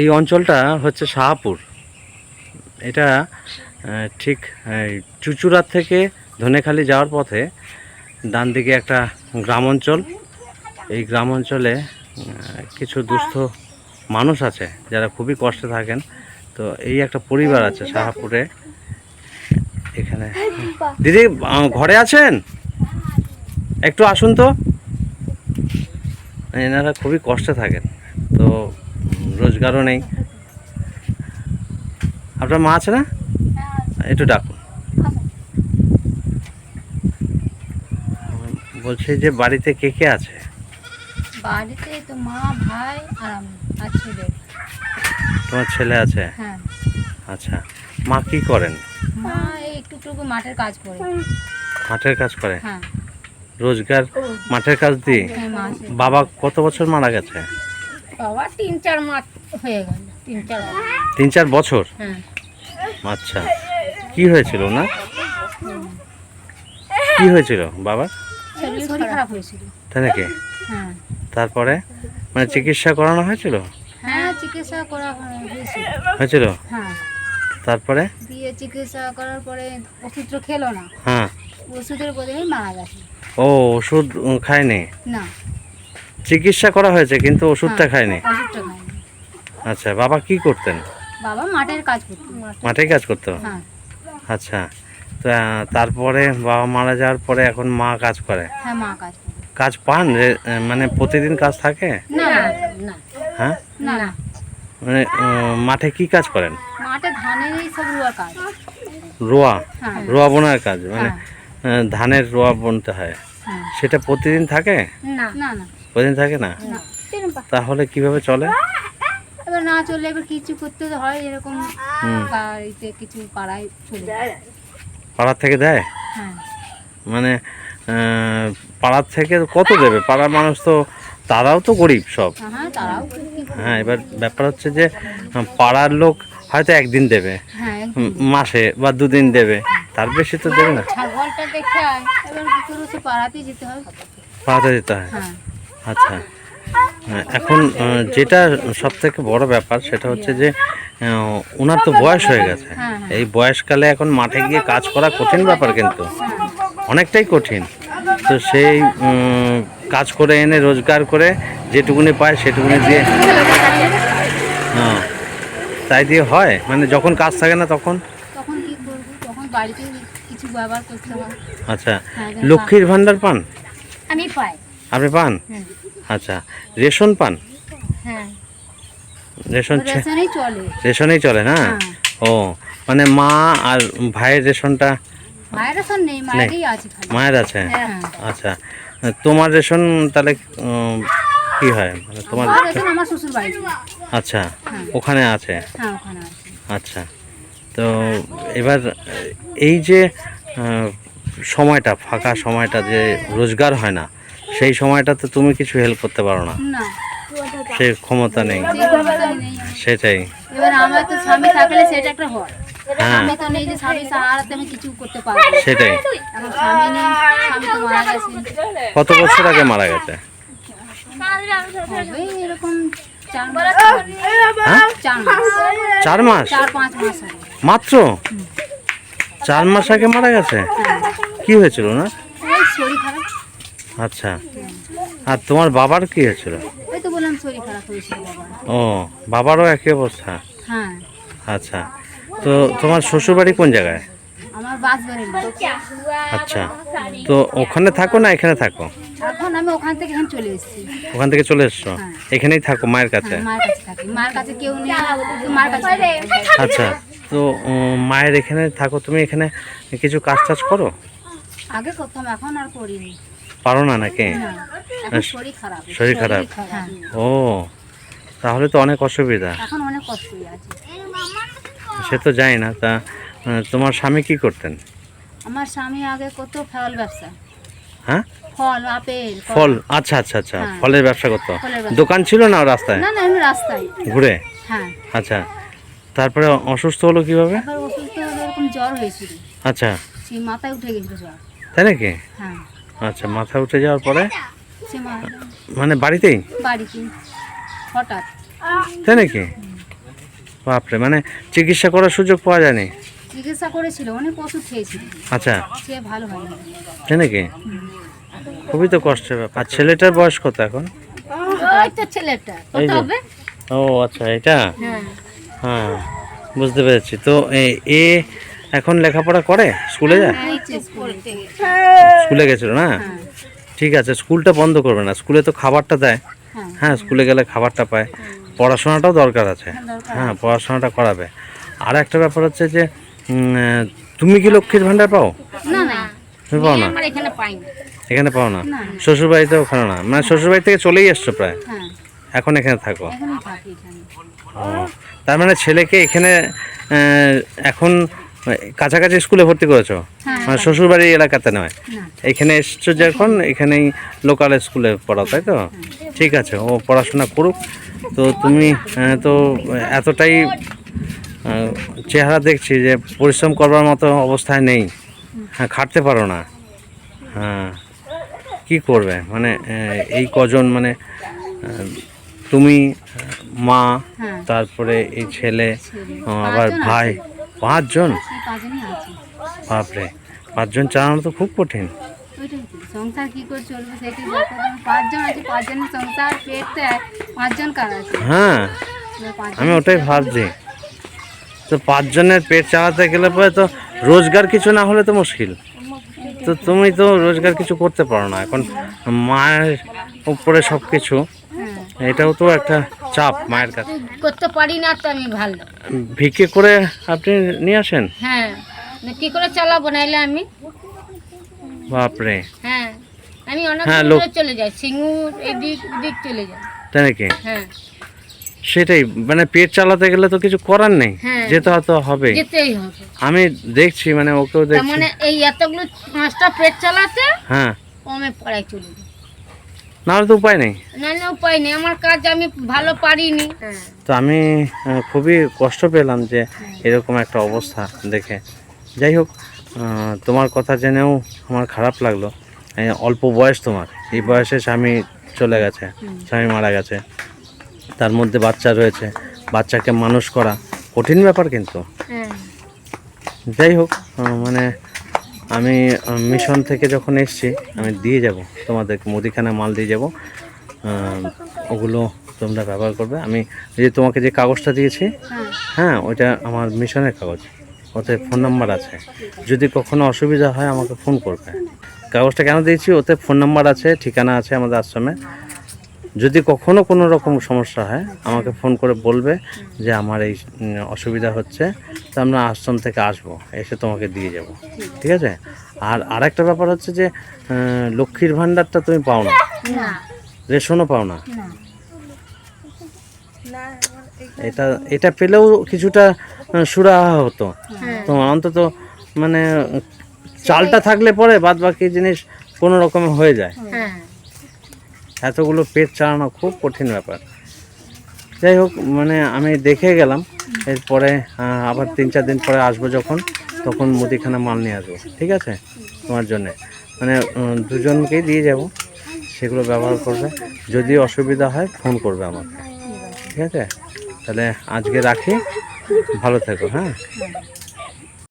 এই অঞ্চলটা হচ্ছে শাহাপুর। এটা ঠিক এই, চুচুড়ার থেকে ধনেখালি যাওয়ার পথে ডান দিকে একটা গ্রাম অঞ্চল এই গ্রাম অঞ্চলে কিছু দুস্থ মানুষ আছে যারা খুবই কষ্টে থাকেন। তো এই একটা পরিবার আছে শাহাপুরে। এখানে দিদি ঘরে আছেন? একটু আসুন তো। এনারা খুবই কষ্টে থাকেন। তো রোজগারও নেই আপনার মা আছে না? একটু ডাকুন। বলছি যে বাড়িতে কে কে আছে? বাড়িতে তো মা ভাই আর আমি আর ছেলে। তোমার ছেলে আছে? হ্যাঁ। আচ্ছা। মা কি করেন? মা এই একটু একটু মাঠের কাজ করে। মাঠের কাজ করে? হ্যাঁ। রোজগার মাঠের কাজ দিয়ে? হ্যাঁ। বাবা কত বছর মারা গেছে? বাবা তিন চার মাস হয়ে গেল তিন চার। তিন চার বছর? হ্যাঁ। আচ্ছা। কি হয়েছিল না কি হয়েছিল শরীর খারাপ হয়েছিল। তাই নাকি? হ্যাঁ। তারপরে? মানে চিকিৎসা করানো হয়েছিল? হ্যাঁ চিকিৎসা করা হয়েছিল হয়েছিল? হ্যাঁ। তারপরে? দিয়ে চিকিৎসা করার পরে ওষুধ তো খেলো না। হ্যাঁ। ওষুধের বদলে মারা গেছে। ও ওষুধ খায়নি? না। চিকিৎসা করা হয়েছে কিন্তু ওষুধটা হ্যাঁ, খায়নি? আচ্ছা বাবা কি করতেন? বাবা মাঠের কাজ করতো। মাঠে কাজ করতো? হ্যাঁ। আচ্ছা তা তারপরে বাবা মারা যাওয়ার পরে এখন মা কাজ করে? হ্যাঁ মা কাজ করে। কাজ পান? মানে প্রতিদিন কাজ থাকে? না না হ্যাঁ? না মানে মাঠে কি কাজ করেন? মাঠে ধানের এই সব রুয়া কাজ। রোয়া? হ্যাঁ। রোয়া বোনার কাজ মানে ধানের রোয়া বুনতে হয়। হ্যাঁ। সেটা প্রতিদিন থাকে? না না না। প্রতিদিন থাকে না? তাহলে কীভাবে চলে? এবার না চলে এবার কিছু করতে হয় এরকম বাড়িতে কিছু পাড়ায় চলে পাড়ার থেকে দেয়? হ্যাঁ। মানে পাড়ার থেকে কত দেবে? পাড়ার মানুষ তো তারাও তো গরিব সব। হ্যাঁ তারাও কি করবে? হ্যাঁ এবার ব্যাপার হচ্ছে যে পাড়ার লোক হয়তো একদিন দেবে হ্যাঁ মাসে বা দুদিন দেবে তার বেশি তো দেবে না। যেতে পাড়াতে দিতে হয়। হ্যাঁ। আচ্ছা। হ্যাঁ, এখন যেটা সব থেকে বড় ব্যাপার সেটা হচ্ছে যে ওনার তো বয়স হয়ে গেছে। হ্যাঁ, হ্যাঁ। এই বয়সকালে এখন মাঠে গিয়ে কাজ করা কঠিন ব্যাপার কিন্তু। অনেকটাই কঠিন। তো সেই কাজ করে এনে রোজগার করে যেটুকুনি পায় সেটুকুনি দিয়ে। হ্যাঁ তাই দিয়ে হয়? মানে যখন কাজ থাকে না তখন? আচ্ছা। লক্ষ্মীর ভাণ্ডার পান? আমি পাই। আপনি পান? হ্যাঁ। আচ্ছা রেশন পান? হ্যাঁ। রেশন রেশনেই চলে। না? হ্যাঁ। ও মানে মা আর ভাইয়ের রেশনটা মায়ের নেই আছে আচ্ছা তোমার রেশন তাহলে কি হয়? মানে তোমার আচ্ছা ওখানে আছে? আচ্ছা তো এবার এই যে সময়টা ফাঁকা সময়টা যে রোজগার হয় না সেই সময়টাতে তুমি কিছু হেল্প করতে পারো না। সে ক্ষমতা নেই। সেটাই। এবার আমার তো স্বামী থাকলে সেটা একটা হয়। হ্যাঁ। আমি তো নেই যে স্বামী সাহারাতে আমি কিছু করতে পারব সেটাই। এখন স্বামী নেই স্বামী তো মারা গেছে। কত বছর আগে মারা গেছে? এরকম চার মাস। হ্যাঁ? মাত্র? চার মাস আগে মারা গেছে? কি হয়েছিল না? আচ্ছা। আর তোমার বাবার কি হয়েছিল? ওই তো বললাম শরীর খারাপ হয়েছিল ও বাবারও একই অবস্থা? হ্যাঁ। আচ্ছা। তো তোমার শ্বশুরবাড়ি কোন জায়গায়? আমার আচ্ছা। তো ওখানে থাকো না এখানে থাকো? এখন আমি ওখান থেকে এখানে চলে এসেছি। ওখান থেকে চলে এসছো? হ্যাঁ। এখানেই থাকো মায়ের কাছে? হ্যাঁ, মায়ের কাছে থাকি। মায়ের কাছে কেউ নেই মায়ের কাছে আচ্ছা। তো মায়ের এখানে থাকো তুমি এখানে কিছু কাজ টাজ করো? আগে করতাম এখন আর করিনি। পারো না নাকি? শরীর খারাপ শরীর খারাপ। ও তাহলে তো অনেক অসুবিধা। সে তো জানি না তা তোমার স্বামী কি করতেন? আমার স্বামী আগে কত ফল ব্যবসা। হ্যাঁ? ফল আপেল ফল আচ্ছা আচ্ছা আচ্ছা হ্যাঁ। ফলের ব্যবসা করতো। দোকান ছিল না রাস্তায়? না না রাস্তায়। ঘুরে? হ্যাঁ। আচ্ছা তারপরে অসুস্থ হলো কীভাবে? অসুস্থ হলে এরকম জ্বর হয়েছিল। আচ্ছা। সেই মাথায় উঠে গেছিল জ্বর। তাই নাকি? হ্যাঁ। আচ্ছা মাথা উঠে যাওয়ার পরে? মানে বাড়িতেই? বাড়িতে হঠাৎ। তাই নাকি? বাপরে মানে চিকিৎসা করার সুযোগ পাওয়া যায়নি? চিকিৎসা করেছিল অনেক ওষুধ খেয়েছিল। আচ্ছা। সে ভালো হয়নি। তাই নাকি? খুবই তো কষ্টের ব্যাপার। আর ছেলেটার বয়স কত এখন? ওই ছেলেটা। ও আচ্ছা এটা? হ্যাঁ। হ্যাঁ বুঝতে পেরেছি। তো এ- এ এখন লেখাপড়া করে? স্কুলে যায়? এই যে পড়তে স্কুলে গেছিল না? হ্যাঁ। ঠিক আছে স্কুলটা বন্ধ করবে না। স্কুলে তো খাবারটা দেয়। হ্যাঁ। হ্যাঁ স্কুলে গেলে খাবারটা পায়। পড়াশোনাটাও দরকার আছে। হ্যাঁ পড়াশোনাটা করাবে। আর একটা ব্যাপার হচ্ছে যে তুমি কি লক্ষ্মীর ভাণ্ডার পাও? না না। তুমি পাও না? এখানে পাও না? না শ্বশুরবাড়িতে ওখানে না? মানে শ্বশুরবাড়ি থেকে চলেই এসছো প্রায়? হ্যাঁ। এখন এখানে থাকো। তার মানে ছেলেকে এখানে এখন কাছাকাছি স্কুলে ভর্তি করেছ? হ্যাঁ মানে শ্বশুরবাড়ি এলাকাতে নয়? এখানে এসছো যখন এখানেই লোকাল স্কুলে পড়াও তাই তো? ঠিক আছে ও পড়াশোনা করুক। তো তুমি তো এতটাই চেহারা দেখছি যে পরিশ্রম করবার মতো অবস্থায় নেই। হ্যাঁ খাটতে পারো না। হ্যাঁ কি করবে? মানে এই কজন মানে তুমি মা হ্যাঁ। তারপরে এই ছেলে। আবার ভাই। পাঁচজন? বাপরে পাঁচজন চালানো তো খুব কঠিন। সংসার কি করে চলবে সেটাই পাঁচজন আছে পাঁচজনের সংসার পেটটা পাঁচজন কার আছে? হ্যাঁ আমি ওটাই ভাবছি। তো পাঁচজনের পেট চালাতে গেলে পরে তো রোজগার কিছু না হলে তো মুশকিল। তো তুমি তো রোজগার কিছু করতে পারো না। এখন মায়ের উপরে সব কিছু হ্যাঁ। এটাও তো একটা চাপ মায়ের কাছে। করতে পারি না তো আমি ভালো। ভিক্ষে করে আপনি নিয়ে আসেন? হ্যাঁ কি করে চালাবো নাইলে আমি বাপরে। হ্যাঁ আমি অনেক হ্যাঁ, দূরে চলে যাই সিঙ্গুর এদিক ওদিক চলে যাই। তাই নাকি? হ্যাঁ। সেটাই মানে পেট চালাতে গেলে তো কিছু করার নেই হ্যাঁ। যেতে হয়তো হবে। যেতেই হবে। আমি দেখছি মানে ওকেও দেখছি। মানে এই এতগুলো পাঁচটা পেট চালাতে হ্যাঁ। আমি পড়াই চলে যাই। নাহলে তো উপায় নেই। নাহলে উপায় নেই। আমার কাজ আমি ভালো পারিনি। তো আমি খুবই কষ্ট পেলাম যে এরকম একটা অবস্থা দেখে। যাই হোক তোমার কথা জেনেও আমার খারাপ লাগল। অল্প বয়স তোমার। এই বয়সে স্বামী চলে গেছে স্বামী মারা গেছে। তার মধ্যে বাচ্চা রয়েছে। বাচ্চাকে মানুষ করা কঠিন ব্যাপার কিন্তু। হ্যাঁ। যাই হোক মানে আমি মিশন থেকে যখন এসছি, আমি দিয়ে যাব। তোমাদেরকে মুদিখানা মাল দিয়ে যাব। ওগুলো তোমরা ব্যবহার করবে। আমি যে তোমাকে যে কাগজটা দিয়েছি হ্যাঁ ওইটা আমার মিশনের কাগজ। ওতে ফোন নাম্বার আছে। যদি কখনো অসুবিধা হয়, আমাকে ফোন করবে। কাগজটা কেন দিয়েছি? ওতে ফোন নাম্বার আছে, ঠিকানা আছে আমাদের আশ্রমে। যদি কখনো কোনো রকম সমস্যা হয় আমাকে ফোন করে বলবে যে আমার এই অসুবিধা হচ্ছে। তো আমরা আশ্রম থেকে আসব এসে তোমাকে দিয়ে যাব। ঠিক আছে? আর আরেকটা ব্যাপার হচ্ছে যে লক্ষ্মীর ভাণ্ডারটা তুমি পাও না। রেশনও পাও না। না। এটা এটা পেলেও কিছুটা সুরাহা হতো। হ্যাঁ। তো অন্তত মানে চালটা থাকলে পরে বাদ বাকি জিনিস কোনো রকমে হয়ে যায়। হ্যাঁ। এতগুলো পেট চালানো খুব কঠিন ব্যাপার। যাই হোক মানে আমি দেখে গেলাম, এরপরে আবার তিন চার দিন পরে আসব যখন, তখন মুদিখানা মাল নিয়ে আসব, ঠিক আছে? তোমার জন্যে। মানে দুজনকেই দিয়ে যাব, সেগুলো ব্যবহার করবে। যদি অসুবিধা হয়, ফোন করবে আমাকে, ঠিক আছে? তাহলে আজকে রাখি, ভালো থেকো হ্যাঁ?